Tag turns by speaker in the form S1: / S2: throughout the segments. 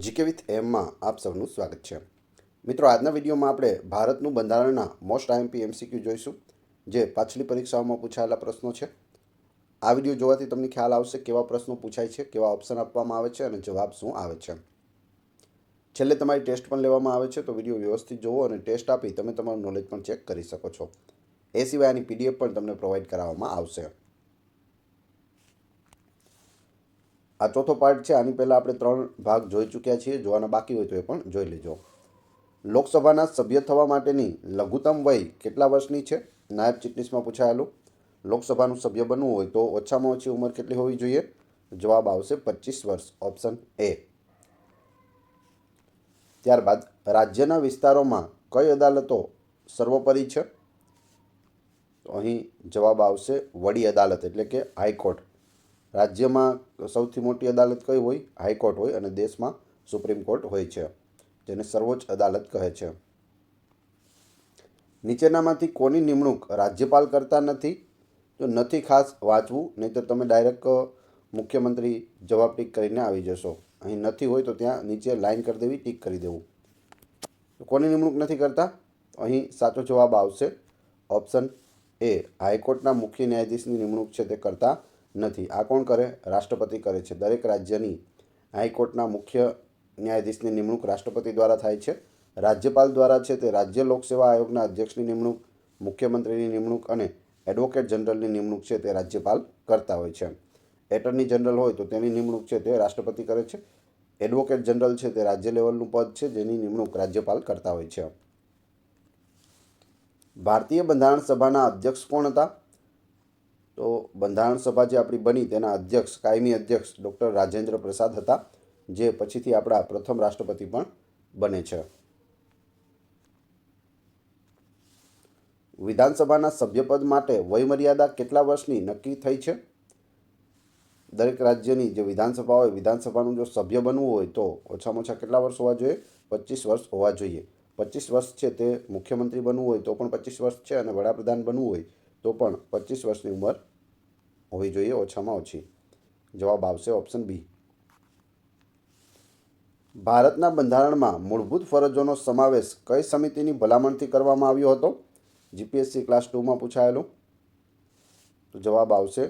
S1: GK with એમમાં આપ સૌનું સ્વાગત છે. મિત્રો, આજના વિડીયોમાં આપણે ભારતનું બંધારણના મોસ્ટ આઈએમપી એમસીક્યુ જોઈશું, જે પાછલી પરીક્ષાઓમાં પૂછાયેલા પ્રશ્નો છે. આ વીડિયો જોવાથી તમને ખ્યાલ આવશે કેવા પ્રશ્નો પૂછાય છે, કેવા ઓપ્શન આપવામાં આવે છે અને જવાબ શું આવે છે. છેલ્લે તમારી ટેસ્ટ પણ લેવામાં આવે છે, તો વીડિયો વ્યવસ્થિત જોવો અને ટેસ્ટ આપી તમે તમારું નોલેજ પણ ચેક કરી શકો છો. એ સિવાય આની પીડીએફ પણ તમને પ્રોવાઈડ કરાવવામાં આવશે. આ ચોથો પાર્ટ છે, આની પહેલાં આપણે ત્રણ ભાગ જોઈ ચૂક્યા છીએ. જોવાના બાકી હોય તો એ પણ જોઈ લેજો. લોકસભાના સભ્ય થવા માટેની લઘુત્તમ વય કેટલા વર્ષની છે? નાયબ ચીટનીસમાં પૂછાયેલું. લોકસભાનું સભ્ય બનવું હોય તો ઓછામાં ઓછી ઉંમર કેટલી હોવી જોઈએ? જવાબ આવશે પચીસ વર્ષ, ઓપ્શન એ. ત્યારબાદ, રાજ્યના વિસ્તારોમાં કઈ અદાલતો સર્વોપરી છે? અહીં જવાબ આવશે વડી અદાલત, એટલે કે હાઈકોર્ટ. રાજ્યમાં સૌથી મોટી અદાલત કઈ હોય? હાઈકોર્ટ હોય અને દેશમાં સુપ્રીમ કોર્ટ હોય છે, જેને સર્વોચ્ચ અદાલત કહે છે. નીચેનામાંથી કોની નિમણૂક રાજ્યપાલ કરતા નથી? તો નથી ખાસ વાંચવું નહીં તો તમે ડાયરેક્ટ મુખ્યમંત્રી જવાબ ટીક કરીને આવી જશો. અહીં નથી હોય તો ત્યાં નીચે લાઈન કરી દેવી, ટીક કરી દેવું. કોની નિમણૂક નથી કરતા? અહીં સાચો જવાબ આવશે. ઓપ્શન એ, હાઈકોર્ટના મુખ્ય ન્યાયાધીશની નિમણૂક છે તે કરતા નથી. આ કોણ કરે? રાષ્ટ્રપતિ કરે છે. દરેક રાજ્યની હાઈકોર્ટના મુખ્ય ન્યાયાધીશની નિમણૂક રાષ્ટ્રપતિ દ્વારા થાય છે. રાજ્યપાલ દ્વારા છે તે રાજ્ય લોકસેવા આયોગના અધ્યક્ષની નિમણૂક, મુખ્યમંત્રીની નિમણૂક અને એડવોકેટ જનરલની નિમણૂક છે તે રાજ્યપાલ કરતા હોય છે. એટર્ની જનરલ હોય તો તેની નિમણૂક છે તે રાષ્ટ્રપતિ કરે છે. એડવોકેટ જનરલ છે તે રાજ્ય લેવલનું પદ છે જેની નિમણૂક રાજ્યપાલ કરતા હોય છે. ભારતીય બંધારણ સભાના અધ્યક્ષ કોણ હતા? તો બંધારણ સભા જે આપણી બની તેના અધ્યક્ષ, કાયમી અધ્યક્ષ ડૉક્ટર રાજેન્દ્ર પ્રસાદ હતા, જે પછીથી આપણા પ્રથમ રાષ્ટ્રપતિ પણ બને છે. વિધાનસભાના સભ્યપદ માટે વયમર્યાદા કેટલા વર્ષની નક્કી થઈ છે? દરેક રાજ્યની જે વિધાનસભા હોય, વિધાનસભાનું જો સભ્ય બનવું હોય તો ઓછામાં ઓછા કેટલા વર્ષ હોવા જોઈએ? પચીસ વર્ષ હોવા જોઈએ. પચીસ વર્ષ છે તે મુખ્યમંત્રી બનવું હોય તો પણ પચીસ વર્ષ છે અને વડાપ્રધાન બનવું હોય તો પણ પચીસ વર્ષની ઉંમર હોવી જોઈએ, ઓછામાં ઓછી. જવાબ આવશે ઓપ્શન બી. ભારતના બંધારણમાં મૂળભૂત ફરજોનો સમાવેશ કઈ સમિતિની ભલામણથી કરવામાં આવ્યો હતો? જીપીએસસી ક્લાસ ટુમાં પૂછાયેલું. તો જવાબ આવશે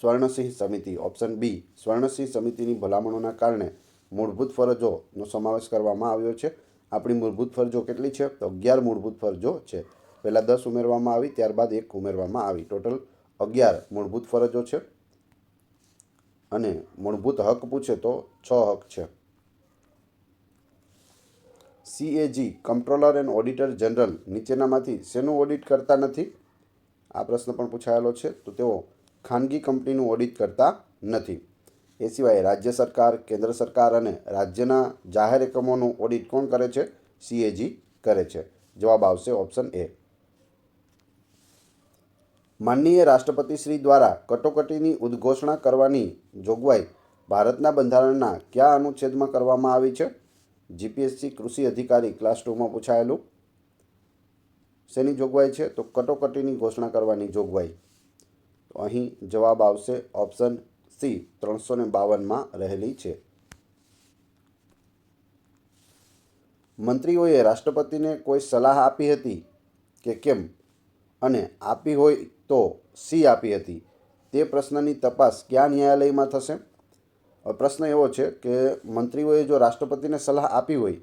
S1: સ્વર્ણસિંહ સમિતિ. ઓપ્શન બી, સ્વર્ણસિંહ સમિતિની ભલામણોના કારણે મૂળભૂત ફરજોનો સમાવેશ કરવામાં આવ્યો છે. આપણી મૂળભૂત ફરજો કેટલી છે? તો અગિયાર મૂળભૂત ફરજો છે. પહેલાં દસ ઉમેરવામાં આવી, ત્યારબાદ એક ઉમેરવામાં આવી. ટોટલ અગિયાર મૂળભૂત ફરજો છે. અને મૂળભૂત હક પૂછે તો છ હક છે. CAG controller and auditor general નીચેનામાંથી શેનું ઓડિટ કરતા નથી? આ પ્રશ્ન પણ પૂછાયેલો છે. તો તેઓ ખાનગી કંપનીનું ઓડિટ કરતા નથી. એ સિવાય રાજ્ય સરકાર, કેન્દ્ર સરકાર અને રાજ્યના જાહેર એકમોનું ઓડિટ કોણ કરે છે? સીએજી કરે છે. જવાબ આવશે ઓપ્શન એ માનનીય રાષ્ટ્રપતિ શ્રી દ્વારા કટોકટીની ઉદ્ઘોષણા કરવાની જોગવાઈ ભારતના બંધારણના કયા અનુચ્છેદમાં કરવામાં આવી છે? જીપીએસસી કૃષિ અધિકારી ક્લાસ ટુમાં પૂછાયેલું. શેની જોગવાઈ છે? તો કટોકટીની ઘોષણા કરવાની જોગવાઈ. તો અહીં જવાબ આવશે ઓપ્શન સી, ત્રણસો ને બાવનમાં રહેલી છે. મંત્રીઓએ રાષ્ટ્રપતિને કોઈ સલાહ આપી હતી કે કેમ? અને આપી હોય તો સી આપી હતી. તે પ્રશ્નની તપાસ કયા ન્યાયાલયમાં થશે? પ્રશ્ન એવો છે કે મંત્રીઓએ જો રાષ્ટ્રપતિને સલાહ આપી હોય,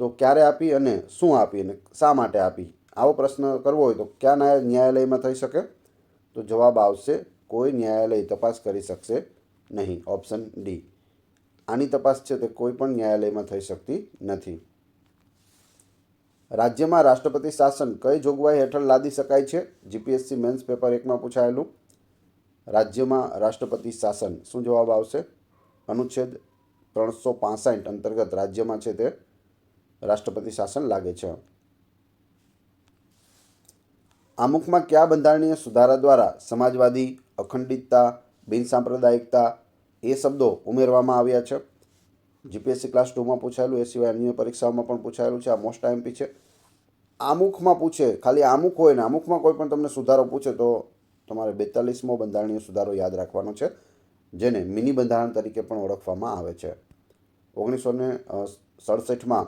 S1: તો ક્યારે આપી અને શું આપી અને શા માટે આપી? આવો પ્રશ્ન કરવો હોય તો કયા ન્યાયાલયમાં થઈ શકે? તો જવાબ આવશે, કોઈ ન્યાયાલય તપાસ કરી શકશે નહીં. Option D. આની તપાસ છે તે કોઈ પણ ન્યાયાલયમાં થઈ શકતી નથી. રાજ્યમાં રાષ્ટ્રપતિ શાસન કઈ જોગવાઈ હેઠળ લાદી શકાય છે? જીપીએસસી મેન્સ પેપર એકમાં પૂછાયેલું. રાજ્યમાં રાષ્ટ્રપતિ શાસન શું જવાબ આવશે? અનુચ્છેદ ત્રણસો પાસઠ અંતર્ગત રાજ્યમાં છે તે રાષ્ટ્રપતિ શાસન લાગે છે. આમુખમાં કયા બંધારણીય સુધારા દ્વારા સમાજવાદી, અખંડિતતા, બિનસાંપ્રદાયિકતા એ શબ્દો ઉમેરવામાં આવ્યા છે? જીપીએસસી ક્લાસ ટુમાં પૂછાયેલું, એ સિવાય અન્ય પરીક્ષાઓમાં પણ પૂછાયેલું છે. આ મોસ્ટ આઈએમપી છે. આમુખમાં પૂછે, ખાલી આમુખ હોય ને, આમુખમાં કોઈ પણ તમને સુધારો પૂછે તો તમારે બેતાલીસમો બંધારણીય સુધારો યાદ રાખવાનો છે, જેને મિની બંધારણ તરીકે પણ ઓળખવામાં આવે છે. ઓગણીસો ને સડસઠમાં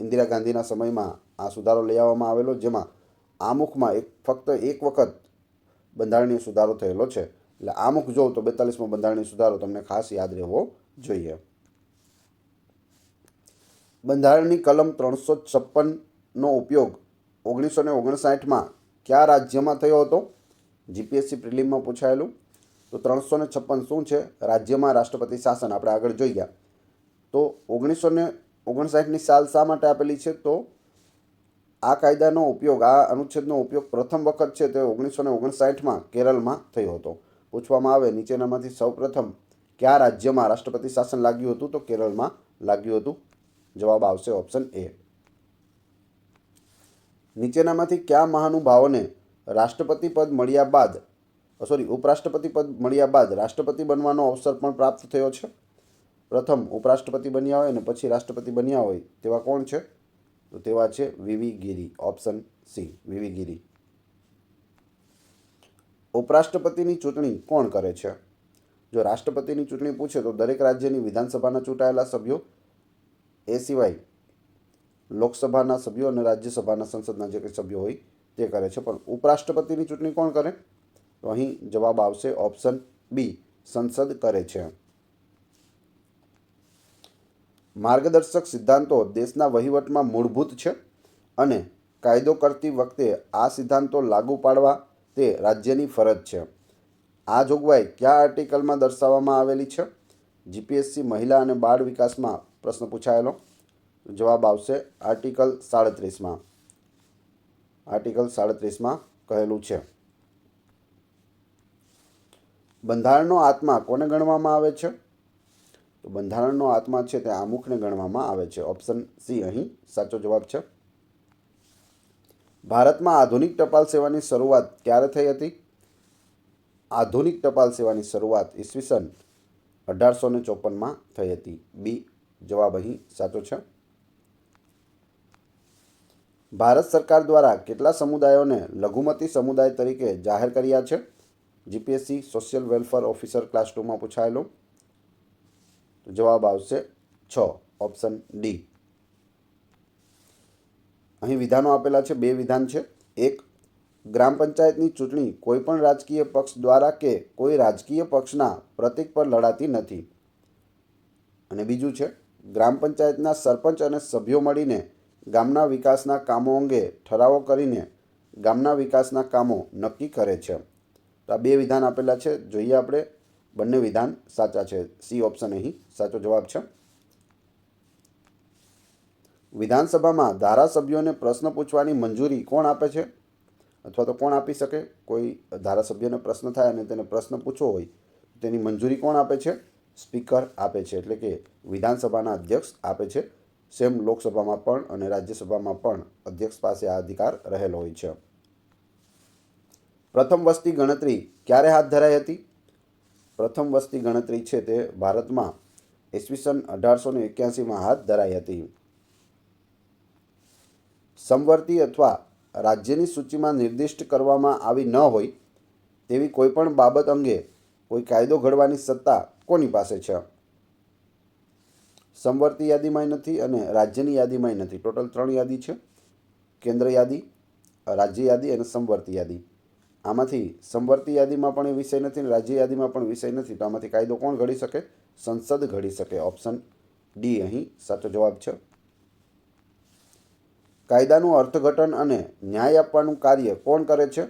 S1: ઇન્દિરા ગાંધીના સમયમાં આ સુધારો લઈ આવવામાં આવેલો, જેમાં આમુખમાં એક, ફક્ત એક વખત બંધારણીય સુધારો થયેલો છે. એટલે આમુખ જોઉં તો બેતાલીસમો બંધારણીય સુધારો તમને ખાસ યાદ રહેવો જોઈએ. બંધારણની કલમ ત્રણસો છપ્પનનો ઉપયોગ ઓગણીસો ને ઓગણસાઠમાં કયા રાજ્યમાં થયો હતો? જીપીએસસી પ્રિલિમમાં પૂછાયેલું. તો ત્રણસો ને છપ્પન શું છે? રાજ્યમાં રાષ્ટ્રપતિ શાસન. આપણે આગળ જોઈ ગયા. તો ઓગણીસો ને ઓગણસાઠની સાલ શા માટે આપેલી છે? તો આ કાયદાનો ઉપયોગ, આ અનુચ્છેદનો ઉપયોગ પ્રથમ વખત છે તે ઓગણીસો ને ઓગણસાઠમાં કેરળમાં થયો હતો. પૂછવામાં આવે, નીચેનામાંથી સૌપ્રથમ કયા રાજ્યમાં રાષ્ટ્રપતિ શાસન લાગ્યું હતું? તો કેરળમાં લાગ્યું હતું જવાબ આવશે ઓપ્શન એ નીચેનામાંથી કયા મહાનુભાવોને રાષ્ટ્રપતિ પદ મળ્યા બાદ સોરી ઉપરાષ્ટ્રપતિ પદ મળ્યા બાદ રાષ્ટ્રપતિ બનવાનો અવસર પણ પ્રાપ્ત થયો છે? પ્રથમ ઉપરાષ્ટ્રપતિ બન્યા હોય અને પછી રાષ્ટ્રપતિ બન્યા હોય તેવા કોણ છે? તો તેવા છે V V Giri option C V V Giri. ઉપરાષ્ટ્રપતિની ચૂંટણી કોણ કરે છે? જો રાષ્ટ્રપતિની ચૂંટણી પૂછે તો દરેક રાજ્યની વિધાનસભાના ચૂંટાયેલા સભ્યો એ સિવાય લોકસભાના સભ્યો અને રાજ્યસભાના સંસદના જે કંઈ સભ્યો હોય તે કરે છે. પણ ઉપરાષ્ટ્રપતિની ચૂંટણી કોણ કરે? તો અહીં જવાબ આવશે ઓપ્શન બી, સંસદ કરે છે. માર્ગદર્શક સિદ્ધાંતો દેશના વહીવટમાં મૂળભૂત છે અને કાયદો કરતી વખતે આ સિદ્ધાંતો લાગુ પાડવા તે રાજ્યની ફરજ છે. આ જોગવાઈ કયા આર્ટિકલમાં દર્શાવવામાં આવેલી છે? જીપીએસસી મહિલા અને બાળ વિકાસમાં પ્રશ્ન પૂછાયેલો. જવાબ આવશે આર્ટિકલ સાડત્રીસમાં. આર્ટિકલ સાડત્રીસમાં કહેલું છે. બંધારણનો આત્મા કોને ગણવામાં આવે છે? તો બંધારણનો આત્મા છે તે આમુખને ગણવામાં આવે છે. ઓપ્શન સી અહીં સાચો જવાબ છે. ભારતમાં આધુનિક ટપાલ સેવાની શરૂઆત ક્યારે થઈ હતી? આધુનિક ટપાલ સેવાની શરૂઆત ઈસવીસન અઢારસો ને ચોપનમાં થઈ હતી. બી, જવાબ અહીં સાચો છે. ભારત સરકાર દ્વારા કેટલા સમુદાયોને લઘુમતી સમુદાય તરીકે જાહેર કર્યા છે? GPSC, social welfare officer class ટુમાં પૂછાયેલું. જવાબ આવશે છ, ઓપ્શન ડી. અહીં વિધાનો આપેલા છે, બે વિધાન છે. એક ગ્રામ પંચાયતની ચૂંટણી કોઈપણ રાજકીય પક્ષ દ્વારા કે કોઈ રાજકીય પક્ષના પ્રતિક પર લડાતી નથી. અને બીજું છે, ગ્રામ પંચાયતના સરપંચ અને સભ્યો મળીને ગામના વિકાસના કામો અંગે ઠરાવો કરીને ગામના વિકાસના કામો નક્કી કરે છે. તો આ બે વિધાન આપેલા છે. જોઈએ આપણે. બંને વિધાન સાચા છે. સી ઓપ્શન અહીં. સાચો જવાબ છે. વિધાનસભામાં ધારાસભ્યોને પ્રશ્ન પૂછવાની મંજૂરી કોણ આપે છે? અથવા તો કોણ આપી શકે? કોઈ ધારાસભ્યને પ્રશ્ન થાય અને તેને પ્રશ્ન પૂછવો હોય તેની મંજૂરી કોણ આપે છે? સ્પીકર આપે છે. એટલે કે વિધાનસભાના અધ્યક્ષ આપે છે. સેમ લોકસભામાં પણ અને રાજ્યસભામાં પણ અધ્યક્ષ પાસે આ અધિકાર રહેલો હોય છે. પ્રથમ વસ્તી ગણતરી ક્યારે હાથ ધરાઈ હતી? પ્રથમ વસ્તી ગણતરી છે તે ભારતમાં ઈસવીસન અઢારસો ને એક્યાસીમાં હાથ ધરાઈ હતી. સમવર્તી અથવા રાજ્યની સૂચિમાં નિર્દિષ્ટ કરવામાં આવી ન હોય તેવી કોઈપણ બાબત અંગે કોઈ કાયદો ઘડવાની સત્તા કોની પાસે છે? સમવર્તી યાદીમાંય નથી અને રાજ્યની યાદીમાંય નથી. ટોટલ ત્રણ યાદી છે. કેન્દ્ર યાદી, રાજ્ય યાદી અને સમવર્તી યાદી. આમાંથી સમવર્તી યાદીમાં પણ એ વિષય નથી અને રાજ્ય યાદીમાં પણ વિષય નથી. તો આમાંથી કાયદો કોણ ઘડી શકે? સંસદ ઘડી શકે. ઓપ્શન ડી અહીં સાચો જવાબ છે. કાયદાનું અર્થઘટન અને ન્યાય આપવાનું કાર્ય કોણ કરે છે?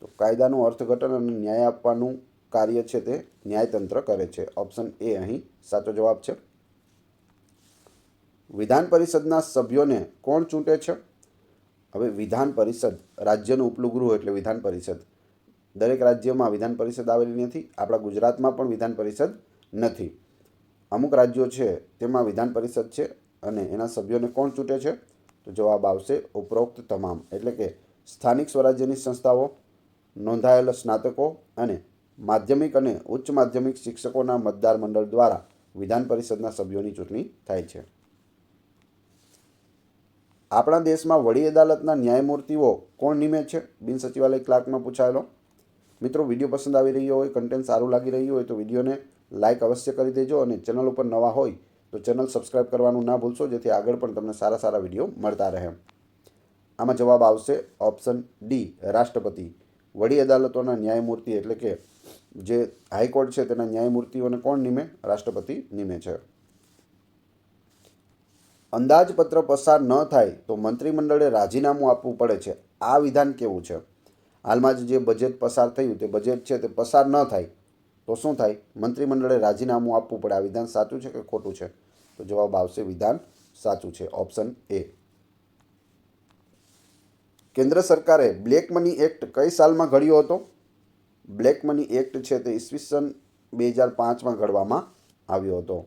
S1: તો કાયદાનું અર્થઘટન અને ન્યાય આપવાનું કાર્ય છે તે ન્યાયતંત્ર કરે છે. ઓપ્શન એ અહીં સાચો જવાબ છે. વિધાન પરિષદના સભ્યોને કોણ ચૂંટે છે? હવે વિધાન પરિષદ, રાજ્યનું ઉપલું ગૃહ એટલે વિધાન પરિષદ. દરેક રાજ્યમાં વિધાન પરિષદ આવેલી નથી, આપણા ગુજરાતમાં પણ વિધાન પરિષદ નથી. અમુક રાજ્યો છે, તેમાં વિધાન પરિષદ છે અને એના સભ્યોને કોણ ચૂંટે છે? તો જવાબ આવશે ઉપરોક્ત તમામ. એટલે કે સ્થાનિક સ્વરાજ્યની સંસ્થાઓ, નોંધાયેલ સ્નાતકો અને માધ્યમિક અને ઉચ્ચ માધ્યમિક શિક્ષકોના મતદાર મંડળ દ્વારા વિધાન પરિષદના સભ્યોની ચૂંટણી થાય છે. આપણા દેશમાં વડી અદાલતના ન્યાયમૂર્તિઓ કોણ નિમે છે? બિન સચિવાલય ક્લાર્કમાં પૂછાયેલો. મિત્રો, વીડિયો પસંદ આવી રહ્યો હોય કન્ટેન્ટ સારું લાગી રહ્યું હોય તો વિડીયોને લાઇક અવશ્ય કરી દેજો અને ચેનલ ઉપર નવા હોય તો ચેનલ સબસ્ક્રાઈબ કરવાનું ના ભૂલશો, જેથી આગળ પણ તમને સારા સારા વીડિયો મળતા રહે. આમાં જવાબ આવશે ઓપ્શન ડી, રાષ્ટ્રપતિ. વડી અદાલતોના ન્યાયમૂર્તિ એટલે કે જે હાઈકોર્ટ છે તેના ન્યાયમૂર્તિઓને કોણ નિમે? રાષ્ટ્રપતિ નિમે છે. અંદાજપત્ર પસાર ન થાય તો મંત્રીમંડળે રાજીનામું આપવું પડે છે. આ વિધાન કેવું છે? હાલમાં જ જે બજેટ પસાર થયું તે બજેટ છે તે પસાર ન થાય તો શું થાય? મંત્રીમંડળે રાજીનામું આપવું પડે. આ વિધાન સાચું છે કે ખોટું છે? તો જવાબ આવશે વિધાન સાચું છે ઓપ્શન એ કેન્દ્ર સરકારે બ્લેક મની એક્ટ કઈ સાલમાં ઘડ્યો હતો? બ્લેક મની એક્ટ છે તે ઈસવીસન બે હજાર પાંચમાં ઘડવામાં આવ્યો હતો.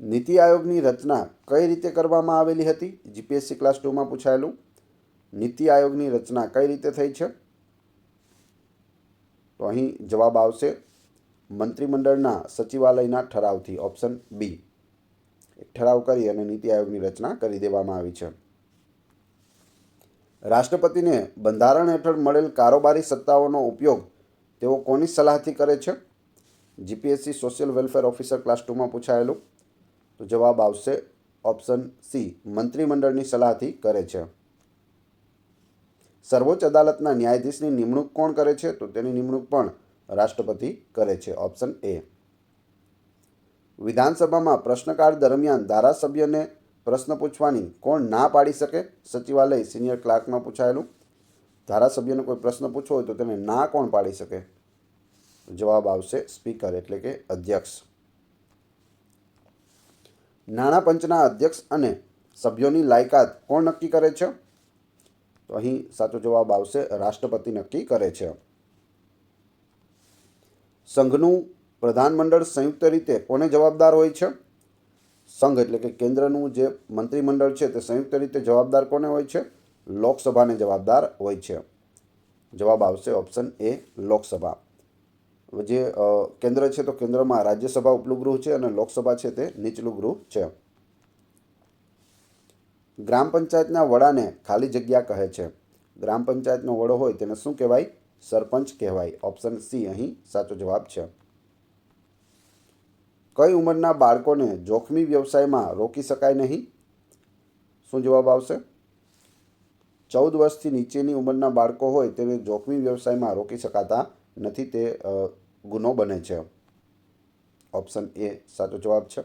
S1: નીતિ આયોગની રચના કઈ રીતે કરવામાં આવેલી હતી? જીપીએસસી ક્લાસ ટુમાં પૂછાયેલું. નીતિ આયોગની રચના કઈ રીતે થઈ છે? તો અહીં જવાબ આવશે મંત્રીમંડળના સચિવાલયના ઠરાવથી ઓપ્શન બી. એક ઠરાવ કરી અને નીતિ આયોગની રચના કરી દેવામાં આવી છે. રાષ્ટ્રપતિને બંધારણ હેઠળ મળેલ કારોબારી સત્તાઓનો ઉપયોગ તેઓ કોની સલાહથી કરે છે? GPSC social welfare officer class ટુમાં પૂછાયેલું. તો જવાબ આવશે ઓપ્શન સી, મંત્રીમંડળની સલાહથી કરે છે. સર્વોચ્ચ અદાલતના ન્યાયાધીશની નિમણૂક કોણ કરે છે? તો તેની નિમણૂક પણ રાષ્ટ્રપતિ કરે છે. Option A. વિધાનસભામાં પ્રશ્નકાળ દરમિયાન ધારાસભ્યને પ્રશ્ન પૂછવાની કોણ ના પાડી શકે? સચિવાલય સિનિયર ક્લાર્કમાં પૂછાયેલું. ધારાસભ્યને કોઈ પ્રશ્ન પૂછવો હોય તો તેને ના કોણ પાડી શકે? જવાબ આવશે સ્પીકર એટલે કે અધ્યક્ષ. નાણાં પંચના અધ્યક્ષ અને સભ્યોની લાયકાત કોણ નક્કી કરે છે? તો અહીં સાચો જવાબ આવશે રાષ્ટ્રપતિ નક્કી કરે છે. સંઘનું પ્રધાનમંડળ સંયુક્ત રીતે કોને જવાબદાર હોય છે? સંઘ એટલે કે કેન્દ્રનું જે મંત્રીમંડળ છે તે સંયુક્ત રીતે જવાબદાર કોને હોય છે? લોકસભાને જવાબદાર હોય છે. જવાબ આવશે ઓપ્શન એ, લોકસભા. જે કેન્દ્ર છે તો કેન્દ્રમાં રાજ્યસભા ઉપલું ગૃહ છે અને લોકસભા છે તે નીચલું ગૃહ છે. ગ્રામ પંચાયતના વડાને ખાલી જગ્યા કહે છે. ગ્રામ પંચાયતનો વડો હોય તેને શું કહેવાય? સરપંચ કહેવાય. ઓપ્શન સી અહીં સાચો જવાબ છે. કઈ ઉંમરના બાળકોને જોખમી વ્યવસાયમાં રોકી શકાય નહીં? શું જવાબ આવશે? ચૌદ વર્ષથી નીચેની ઉંમરના બાળકો હોય તેને જોખમી વ્યવસાયમાં રોકી શકાતા નથી તે ગુનો બને છે. ઓપ્શન એ સાચો જવાબ છે.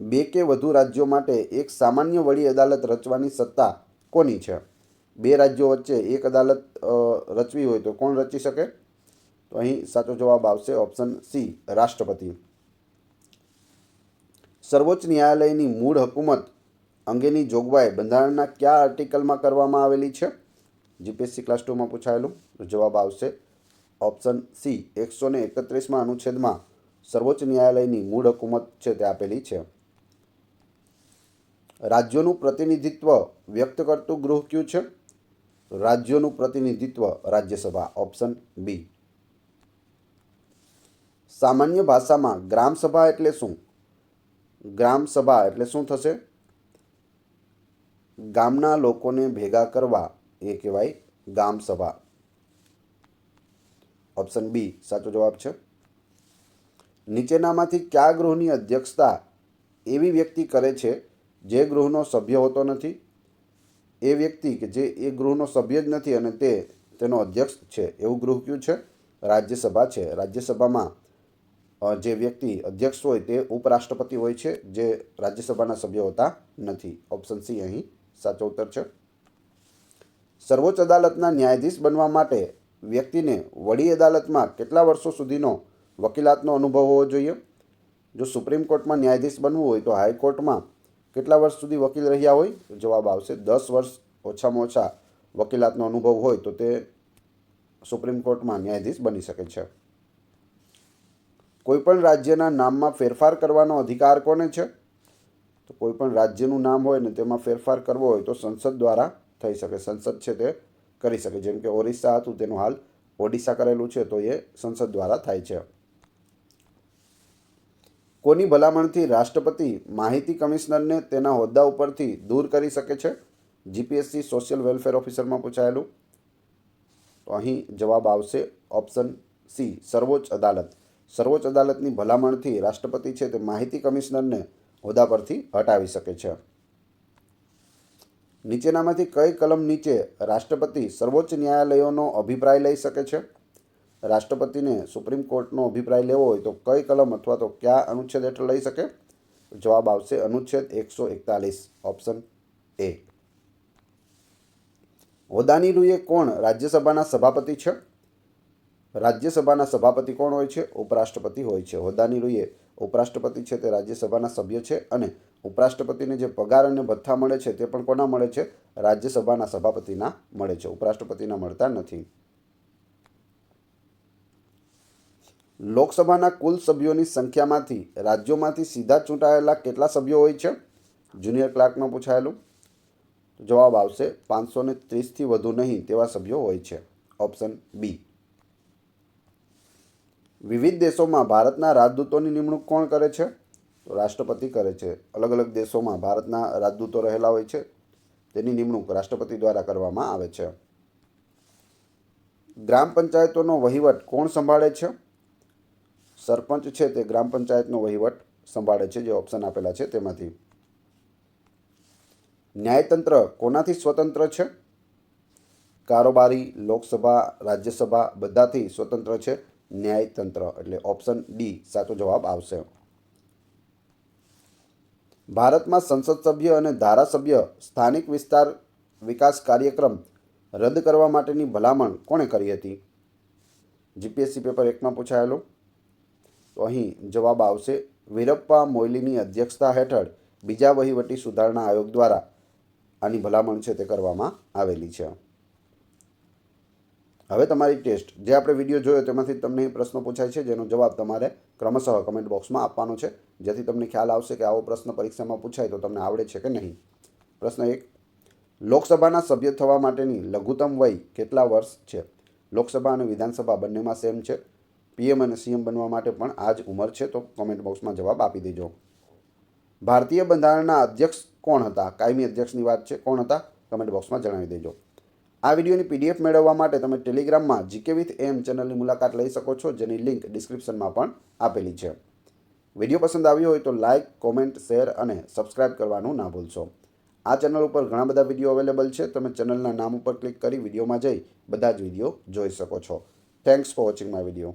S1: બે કે વધુ રાજ્યો માટે એક સામાન્ય વડી અદાલત રચવાની સત્તા કોની છે? બે રાજ્યો વચ્ચે એક અદાલત રચવી હોય તો કોણ રચી શકે? તો અહીં સાચો જવાબ આવશે ઓપ્શન સી, રાષ્ટ્રપતિ. સર્વોચ્ચ ન્યાયાલયની મૂળ હકુમત અંગેની જોગવાઈ બંધારણના કયા આર્ટિકલમાં કરવામાં આવેલી છે? જીપીએસસી ક્લાસ ટુમાં પૂછાયેલું. જવાબ આવશે ઓપ્શન સી, એકસો ને એકત્રીસમાં અનુચ્છેદમાં સર્વોચ્ચ ન્યાયાલયની મૂળ હકુમત છે તે આપેલી છે. રાજ્યોનું પ્રતિનિધિત્વ વ્યક્ત કરતું ગૃહ કયું છે? રાજ્યોનું પ્રતિનિધિત્વ રાજ્યસભા, ઓપ્શન બી. સામાન્ય ભાષામાં ગ્રામસભા એટલે શું? ગ્રામસભા એટલે શું થશે? ગામના લોકોને ભેગા કરવા એ કહેવાય ગામસભા. ઓપ્શન બી, સાચો જવાબ છે. નીચેનામાંથી કયા ગૃહની અધ્યક્ષતા એવી વ્યક્તિ કરે છે જે ગૃહનો સભ્ય હોતો નથી? એ વ્યક્તિ કે જે એ ગૃહનો સભ્ય જ નથી અને તે તેનો અધ્યક્ષ છે, એવું ગૃહ કયું છે? રાજ્યસભા છે. રાજ્યસભામાં જે વ્યક્તિ અધ્યક્ષ હોય તે ઉપરાષ્ટ્રપતિ હોય છે, જે રાજ્યસભાના સભ્ય હોતા નથી. ઓપ્શન સી અહીં સાચો ઉત્તર છે. સર્વોચ્ચ અદાલતના ન્યાયાધીશ બનવા માટે વ્યક્તિને વડી અદાલતમાં કેટલા વર્ષો સુધીનો વકીલાતનો અનુભવ હોવો જોઈએ? જો સુપ્રીમ કોર્ટમાં ન્યાયાધીશ બનવું હોય તો હાઈકોર્ટમાં કેટલા વર્ષ સુધી વકીલ રહ્યા હોય? જવાબ આવશે, દસ વર્ષ ઓછામાં ઓછા વકીલાતનો અનુભવ હોય તો તે સુપ્રીમ કોર્ટમાં ન્યાયાધીશ બની શકે છે. કોઈપણ રાજ્યના નામમાં ફેરફાર કરવાનો અધિકાર કોને છે? તો કોઈપણ રાજ્યનું નામ હોય ને તેમાં ફેરફાર કરવો હોય તો સંસદ દ્વારા થઈ શકે. સંસદ છે તે કરી શકે. જેમ કે ઓરિસ્સા હતું, તેનું હાલ ઓડિશા કરેલું છે, તો એ સંસદ દ્વારા થાય છે. કોની ભલામણથી રાષ્ટ્રપતિ, માહિતી કમિશનરને તેના હોદ્દા ઉપરથી દૂર કરી શકે છે? જીપીએસસી સોશિયલ વેલફેર ઓફિસરમાં પૂછાયેલું. તો અહીં જવાબ આવશે ઓપ્શન સી, સર્વોચ્ચ અદાલત. સર્વોચ્ચ અદાલતની ભલામણથી રાષ્ટ્રપતિ છે તે માહિતી કમિશનરને હોદ્દા પરથી હટાવી શકે છે. નીચેનામાંથી કઈ કલમ નીચે રાષ્ટ્રપતિ સર્વોચ્ચ ન્યાયાલયોનો અભિપ્રાય લઈ શકે છે? રાષ્ટ્રપતિને સુપ્રીમ કોર્ટનો અભિપ્રાય લેવો હોય તો કઈ કલમ અથવા તો કયા અનુચ્છેદ હેઠળ લઈ શકે? જવાબ આવશે અનુચ્છેદ એકસો એકતાલીસ, ઓપ્શન એ. હોદ્દાની રૂએ કોણ રાજ્યસભાના સભાપતિ છે? રાજ્યસભાના સભાપતિ કોણ હોય છે? ઉપરાષ્ટ્રપતિ હોય છે. હોદ્દાની રૂએ ઉપરાષ્ટ્રપતિ છે તે રાજ્યસભાના સભ્ય છે અને ઉપરાષ્ટ્રપતિને જે પગાર અને ભથ્થા મળે છે તે પણ કોના મળે છે? રાજ્યસભાના સભાપતિના મળે છે. ઉપરાષ્ટ્રપતિના મળતા નથી. લોકસભાના કુલ સભ્યોની સંખ્યામાંથી રાજ્યોમાંથી સીધા ચૂંટાયેલા કેટલા સભ્યો હોય છે? જુનિયર ક્લાર્કમાં પૂછાયેલું. જવાબ આવશે પાંચસો ને ત્રીસથી વધુ નહીં તેવા સભ્યો હોય છે. Option B. વિવિધ દેશોમાં ભારતના રાજદૂતોની નિમણૂક કોણ કરે છે? તો રાષ્ટ્રપતિ કરે છે. અલગ અલગ દેશોમાં ભારતના રાજદૂતો રહેલા હોય છે. તેની નિમણૂક રાષ્ટ્રપતિ દ્વારા કરવામાં આવે છે. ગ્રામ પંચાયતોનો વહીવટ કોણ સંભાળે છે? સરપંચ છે તે ગ્રામ પંચાયતનો વહીવટ સંભાળે છે, જે ઓપ્શન આપેલા છે તેમાંથી. ન્યાયતંત્ર કોનાથી સ્વતંત્ર છે? કારોબારી, લોકસભા, રાજ્યસભા બધાથી સ્વતંત્ર છે? ન્યાયતંત્ર, એટલે ઓપ્શન ડી સાચો જવાબ આવશે. ભારતમાં સંસદ સભ્ય અને ધારાસભ્ય સ્થાનિક વિસ્તાર વિકાસ કાર્યક્રમ રદ કરવા માટેની ભલામણ કોણે કરી હતી? જીપીએસસી પેપર એકમાં પૂછાયેલું. તો અહીં જવાબ આવશે, વીરપ્પા મોઇલીની અધ્યક્ષતા હેઠળ બીજા વહીવટી સુધારણા આયોગ દ્વારા આની ભલામણ છે તે કરવામાં આવેલી છે. હવે તમારી ટેસ્ટ. જે આપણે વીડિયો જોયો તેમાંથી તમને પ્રશ્નો પૂછાય છે, જેનો જવાબ તમારે ક્રમશઃ કમેન્ટ બોક્સમાં આપવાનો છે. જેથી તમને ખ્યાલ આવશે કે આવો પ્રશ્ન પરીક્ષામાં પૂછાય તો તમને આવડે છે કે નહીં. પ્રશ્ન એક, લોકસભાના સભ્ય થવા માટેની લઘુત્તમ વય કેટલા વર્ષ છે? લોકસભા અને વિધાનસભા બંનેમાં સેમ છે. પીએમ અને સીએમ બનવા માટે પણ આ જ ઉંમર છે, તો કોમેન્ટ બોક્સમાં જવાબ આપી દેજો. ભારતીય બંધારણના અધ્યક્ષ કોણ હતા? કાયમી અધ્યક્ષની વાત છે, કોણ હતા? કમેન્ટ બોક્સમાં જણાવી દેજો. આ વિડીયોની પીડીએફ મેળવવા માટે તમે ટેલિગ્રામમાં જીકે વિથ એમ ચેનલની મુલાકાત લઈ શકો છો, જેની લિંક ડિસ્ક્રિપ્શનમાં પણ આપેલી છે. વીડિયો પસંદ આવ્યો હોય તો લાઇક કોમેન્ટ શેર અને સબસ્ક્રાઇબ કરવાનું ના ભૂલશો. આ ચેનલ ઉપર ઘણા બધા વીડિયો અવેલેબલ છે, તમે ચેનલના નામ ઉપર ક્લિક કરી વિડીયોમાં જઈ બધા જ વીડિયો જોઈ શકો છો. Thanks for watching my video